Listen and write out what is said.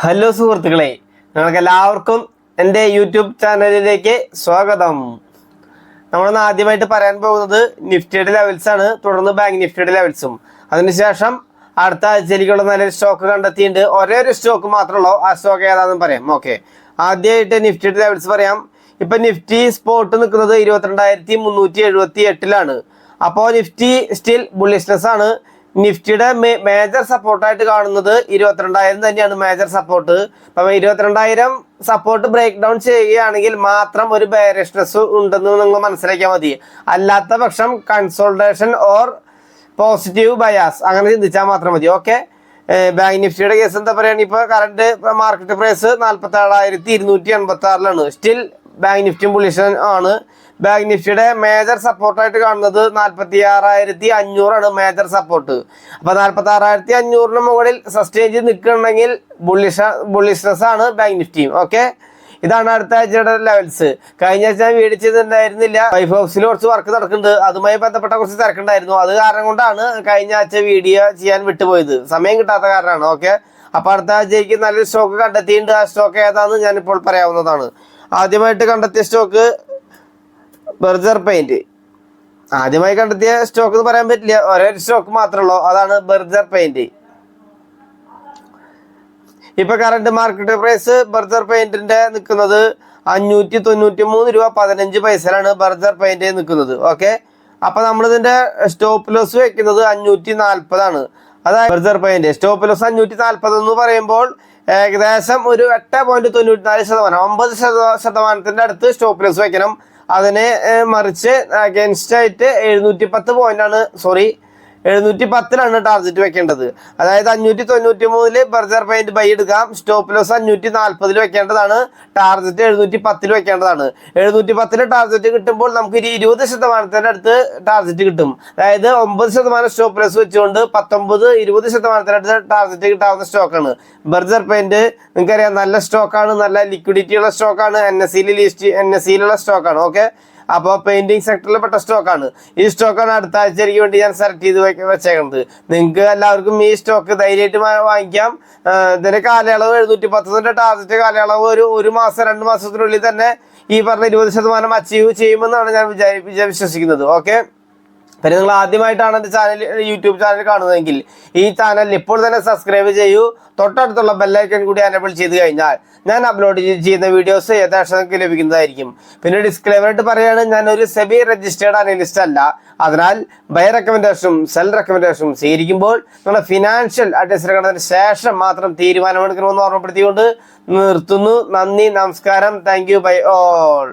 Hello സുഹൃത്തുക്കളെ നിങ്ങൾക്ക് എല്ലാവർക്കും എന്റെ യൂട്യൂബ് ചാനലിലേക്ക് സ്വാഗതം. നമ്മളൊന്ന് ആദ്യമായിട്ട് പറയാൻ പോകുന്നത് നിഫ്റ്റിയുടെ ലെവൽസ് ആണ്. തുടർന്ന് ബാങ്ക് നിഫ്റ്റിയുടെ ലെവൽസും അതിനുശേഷം അടുത്ത ആഴ്ചയിലേക്കുള്ള നല്ലൊരു സ്റ്റോക്ക് കണ്ടെത്തിയിട്ടുണ്ട്. ഒരേ ഒരു സ്റ്റോക്ക് മാത്രമുള്ളൂ ആ സ്റ്റോക്ക് ഏതാണെന്ന് പറയാം. ഓക്കെ ആദ്യമായിട്ട് നിഫ്റ്റിയുടെ ലെവൽസ് പറയാം. ഇപ്പം നിഫ്റ്റി സ്പോട്ട് നിൽക്കുന്നത് ഇരുപത്തിരണ്ടായിരത്തി മുന്നൂറ്റി എഴുപത്തി എട്ടിലാണ് അപ്പോൾ നിഫ്റ്റി സ്റ്റിൽ ബുള്ളിഷ്നെസ് ആണ്. നിഫ്റ്റിയുടെ മേജർ സപ്പോർട്ടായിട്ട് കാണുന്നത് ഇരുപത്തിരണ്ടായിരം തന്നെയാണ് മേജർ സപ്പോർട്ട് അപ്പം ഇരുപത്തിരണ്ടായിരം സപ്പോർട്ട് ബ്രേക്ക് ഡൗൺ ചെയ്യുകയാണെങ്കിൽ മാത്രം ഒരു ബേരിഷ്നെസ് ഉണ്ടെന്ന് നിങ്ങൾ മനസ്സിലാക്കിയാൽ മതി. അല്ലാത്ത പക്ഷം കൺസോൾട്ടേഷൻ ഓർ പോസിറ്റീവ് ബയാസ് അങ്ങനെ ചിന്തിച്ചാൽ മാത്രം മതി. ഓക്കെ ബാങ്ക് നിഫ്റ്റിയുടെ കേസ് എന്താ പറയുകയാണെങ്കിൽ ഇപ്പോൾ കറണ്ട് മാർക്കറ്റ് പ്രൈസ് നാൽപ്പത്തി ഏഴായിരത്തി ഇരുന്നൂറ്റി എൺപത്തി ആറിലാണ് സ്റ്റിൽ ബാങ്ക് നിഫ്റ്റും പൊളിഷൻ ആണ്. ബാങ്ക് നിഫ്റ്റിയുടെ മേജർ സപ്പോർട്ടായിട്ട് കാണുന്നത് നാൽപ്പത്തി ആറായിരത്തി അഞ്ഞൂറാണ് മേജർ സപ്പോർട്ട് അപ്പൊ നാൽപ്പത്തി ആറായിരത്തി അഞ്ഞൂറിന് മുകളിൽ സസ്റ്റെയിൻ ചെയ്ത് നിൽക്കണമെങ്കിൽ ബുള്ളിഷ ബുള്ളിഷ്നസ് ആണ് ബാങ്ക് നിഫ്റ്റിയും. ഓക്കെ ഇതാണ് അടുത്ത ആഴ്ചയുടെ ലെവൽസ് കഴിഞ്ഞ ആഴ്ച ഞാൻ വീടിച്ചിട്ടുണ്ടായിരുന്നില്ല വൈഫ് ഹൗസിൽ കുറച്ച് വർക്ക് നടക്കുന്നുണ്ട്. അതുമായി ബന്ധപ്പെട്ട കുറച്ച് തിരക്കുണ്ടായിരുന്നു. അത് കാരണം കൊണ്ടാണ് കഴിഞ്ഞ ആഴ്ച വീഡിയോ ചെയ്യാൻ വിട്ടുപോയത്. സമയം കിട്ടാത്ത കാരണമാണ്. ഓക്കെ അപ്പൊ അടുത്ത ആഴ്ചയ്ക്ക് നല്ലൊരു സ്റ്റോക്ക് കണ്ടെത്തിയിട്ടുണ്ട്. ആ സ്റ്റോക്ക് ഏതാണെന്ന് ഇപ്പോൾ പറയാവുന്നതാണ്. ആദ്യമായിട്ട് കണ്ടെത്തിയ സ്റ്റോക്ക് ബെർജർ പെയിന്റ് ആദ്യമായി കണ്ടെത്തിയ സ്റ്റോക്ക് എന്ന് പറയാൻ പറ്റില്ല. ഒരേ സ്റ്റോക്ക് മാത്രമേ ഉള്ളൂ. അതാണ് ബെർജർ പെയിന്റ് ഇപ്പൊ കറണ്ട് മാർക്കറ്റ് പ്രൈസ് ബർജർ പെയിന്റിന്റെ നിൽക്കുന്നത് അഞ്ഞൂറ്റി തൊണ്ണൂറ്റി മൂന്ന് രൂപ പതിനഞ്ച് പൈസയിലാണ് ബർജർ പെയിന്റ് നിൽക്കുന്നത്. ഓക്കെ അപ്പൊ നമ്മൾ ഇതിന്റെ സ്റ്റോപ്പ് ലോസ് വെക്കുന്നത് അഞ്ഞൂറ്റി നാൽപ്പതാണ് അതായത് ബർജർ പെയിന്റ് സ്റ്റോപ്പ് ലോസ് അഞ്ഞൂറ്റി നാൽപ്പത് എന്ന് പറയുമ്പോൾ ഏകദേശം ഒരു എട്ട് പോയിന്റ് തൊണ്ണൂറ്റി നാല് ശതമാനം ഒമ്പത് ശത- ശതമാനത്തിന്റെ അടുത്ത് സ്റ്റോപ്പ് ലോസ് വെക്കണം അതിനെ മറിച്ച് അഗേൻസ്റ്റ് ആയിട്ട് എഴുന്നൂറ്റി പത്ത് പോയിന്റ് ആണ്. സോറി എഴുന്നൂറ്റി പത്തിലാണ് ടാർജറ്റ് വെക്കേണ്ടത്. അതായത് അഞ്ഞൂറ്റി തൊണ്ണൂറ്റി മൂന്നിൽ ബർജർ പെയിന്റ് ബൈ എടുക്കാം. സ്റ്റോപ്പ് ലോസ് അഞ്ഞൂറ്റി നാൽപ്പതിൽ വെക്കേണ്ടതാണ്. ടാർജറ്റ് എഴുന്നൂറ്റി പത്തിൽ വെക്കേണ്ടതാണ്. എഴുന്നൂറ്റി പത്തിൽ ടാർജറ്റ് കിട്ടുമ്പോൾ നമുക്ക് ഒരു ഇരുപത് ശതമാനത്തിന്റെ അടുത്ത് ടാർജറ്റ് കിട്ടും. അതായത് ഒമ്പത് ശതമാനം സ്റ്റോപ്പ് ലോസ് വെച്ചുകൊണ്ട് പത്തൊമ്പത് ഇരുപത് ശതമാനത്തിന്റെ അടുത്ത് ടാർജറ്റ് കിട്ടാവുന്ന സ്റ്റോക്കാണ് ബർജർ പെയിന്റ് നിങ്ങൾക്കറിയാം നല്ല സ്റ്റോക്കാണ് നല്ല ലിക്വിഡിറ്റി ഉള്ള സ്റ്റോക്കാണ് എൻ എസ് സിയിൽ ലിസ്റ്റ് എൻ എസ് സിയിലുള്ള സ്റ്റോക്കാണ് ഓക്കെ അപ്പോൾ പെയിന്റിംഗ് സെക്ടറിൽ പെട്ട സ്റ്റോക്കാണ് ഈ സ്റ്റോക്കാണ് അടുത്ത ആഴ്ചയ്ക്ക് വേണ്ടി ഞാൻ സെലക്ട് ചെയ്ത് വെച്ചേക്കുന്നത് നിങ്ങൾക്ക് എല്ലാവർക്കും ഈ സ്റ്റോക്ക് ധൈര്യമായിട്ട് വാങ്ങിക്കാം. ഇതിന്റെ കാലയളവ് എഴുന്നൂറ്റി പത്തിന്റെ ടാർജറ്റ് കാലയളവ് ഒരു ഒരു മാസം രണ്ട് മാസത്തിനുള്ളിൽ തന്നെ ഈ പറഞ്ഞ ഇരുപത് ശതമാനം അച്ചീവ് ചെയ്യുമെന്നാണ് ഞാൻ വിചാരി വിചാ- വിശ്വസിക്കുന്നത്. ഓക്കെ പിന്നെ നിങ്ങൾ ആദ്യമായിട്ടാണ് എന്റെ ചാനൽ യൂട്യൂബ് ചാനൽ കാണുന്നതെങ്കിൽ ഈ ചാനൽ ഇപ്പോൾ തന്നെ സബ്സ്ക്രൈബ് ചെയ്യൂ. തൊട്ടടുത്തുള്ള ബെല്ലൈക്കൺ കൂടി എനേബിൾ ചെയ്ത് കഴിഞ്ഞാൽ ഞാൻ അപ്ലോഡ് ചെയ്യുന്ന വീഡിയോസ് യഥാർത്ഥം നിങ്ങൾക്ക് ലഭിക്കുന്നതായിരിക്കും. പിന്നെ ഡിസ്ക്ലൈമറായിട്ട് പറയുകയാണ് ഞാൻ ഒരു സെബി രജിസ്റ്റേർഡ് അനലിസ്റ്റ് അല്ല. അതിനാൽ ബൈ റെക്കമെൻഡേഷനും സെൽ റെക്കമെൻഡേഷനും സ്വീകരിക്കുമ്പോൾ നിങ്ങളെ ഫിനാൻഷ്യൽ അഡ്വൈസർ കണ്ടതിന് ശേഷം മാത്രം തീരുമാനമെടുക്കണമെന്ന് ഓർമ്മപ്പെടുത്തിക്കൊണ്ട് നിർത്തുന്നു. നന്ദി നമസ്കാരം. Thank bye all